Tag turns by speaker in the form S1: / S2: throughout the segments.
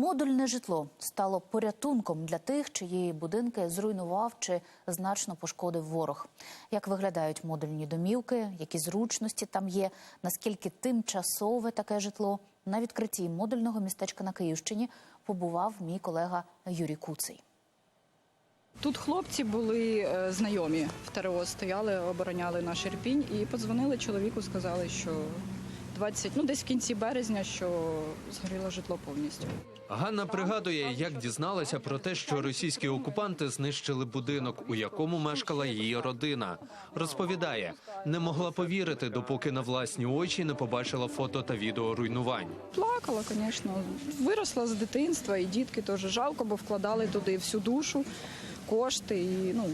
S1: Модульне житло стало порятунком для тих, чиї будинки зруйнував чи значно пошкодив ворог. Як виглядають модульні домівки, які зручності там є, наскільки тимчасове таке житло на відкритті модульного містечка на Київщині побував мій колега Юрій Куций.
S2: Тут хлопці були е, знайомі в ТРО, стояли, обороняли наш Ірпінь і подзвонили чоловіку, сказали, що 20, ну десь в кінці березня, що згоріло житло повністю.
S3: Ганна пригадує, як дізналася про те, що російські окупанти знищили будинок, у якому мешкала її родина. Розповідає, не могла повірити, допоки на власні очі не побачила фото та відео руйнувань.
S2: Плакала, звісно. Виросла з дитинства, і дітки теж жалко, бо вкладали туди всю душу, кошти. І ну,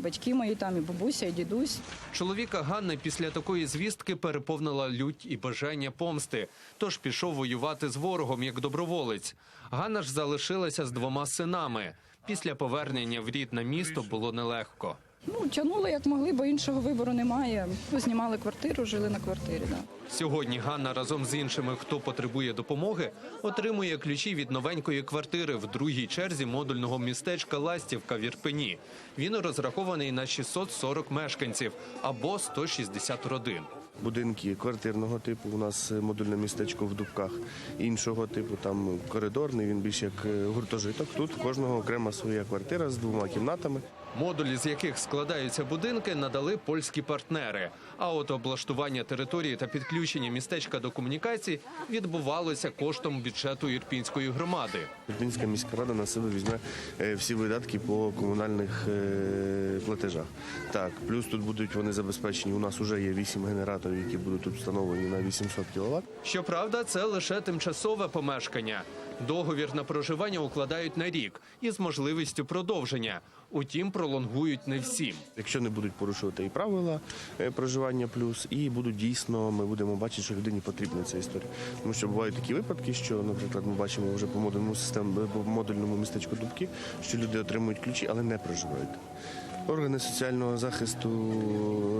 S2: батьки мої там, і бабуся, і дідусь.
S3: Чоловіка Ганни після такої звістки переповнила лють і бажання помсти, тож пішов воювати з ворогом як доброволець. Ганна ж залишилася з двома синами. Після повернення в рідне місто було нелегко.
S2: Ну, тягнули як могли, бо іншого вибору немає. Знімали квартиру, жили на квартирі. Да.
S3: Сьогодні Ганна разом з іншими, хто потребує допомоги, отримує ключі від новенької квартири в другій черзі модульного містечка Ластівка в Ірпені. Він розрахований на 640 мешканців або 160 родин.
S4: Будинки квартирного типу. У нас е, модульне містечко в Дубках. Іншого типу, там коридорний, він більш як е, гуртожиток. Тут в кожного окрема своя квартира з двома кімнатами.
S3: Модулі, з яких складаються будинки, надали польські партнери. А от облаштування території та підключення містечка до комунікацій відбувалося коштом бюджету ірпінської громади.
S4: Ірпінська міська рада на себе візьме е, всі видатки по комунальних е, платежах. Так, плюс тут будуть вони забезпечені. У нас вже є вісім генераторів, які будуть тут встановлені на 800 кВт.
S3: Щоправда, це лише тимчасове помешкання. Договір на проживання укладають на рік із можливістю продовження. Утім, пролонгують не всім.
S4: Якщо не будуть порушувати і правила е, проживання плюс, і будуть дійсно, ми будемо бачити, що людині потрібна ця історія. Тому що бувають такі випадки, що, наприклад, ми бачимо вже по модульному систему, по модульному містечку Дубки, що люди отримують ключі, але не проживають. Органи соціального захисту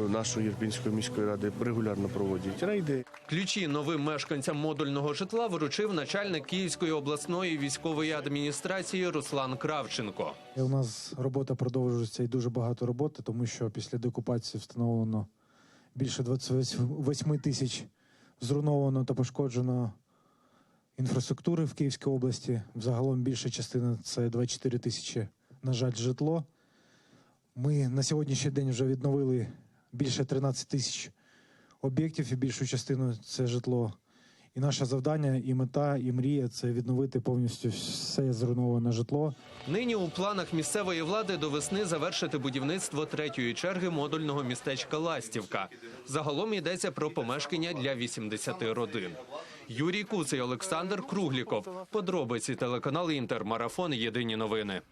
S4: нашої Єрпінської міської ради регулярно проводять рейди.
S3: Ключі новим мешканцям модульного житла вручив начальник Київської обласної військової адміністрації Руслан Кравченко.
S5: У нас робота продовжується і дуже багато роботи, тому що після деокупації встановлено більше 28 тисяч зруйновано та пошкоджено інфраструктури в Київській області. Взагалом більша частина це 24 тисячі, на жаль, житло. Ми на сьогоднішній день вже відновили більше 13 тисяч об'єктів і більшу частину це житло. І наше завдання, і мета, і мрія це відновити повністю все зруйноване житло.
S3: Нині у планах місцевої влади до весни завершити будівництво третьої черги модульного містечка Ластівка. Загалом йдеться про помешкання для 80 родин. Юрій Куций, Олександр Кругліков. Подробиці телеканал Інтер. Марафон. Єдині новини.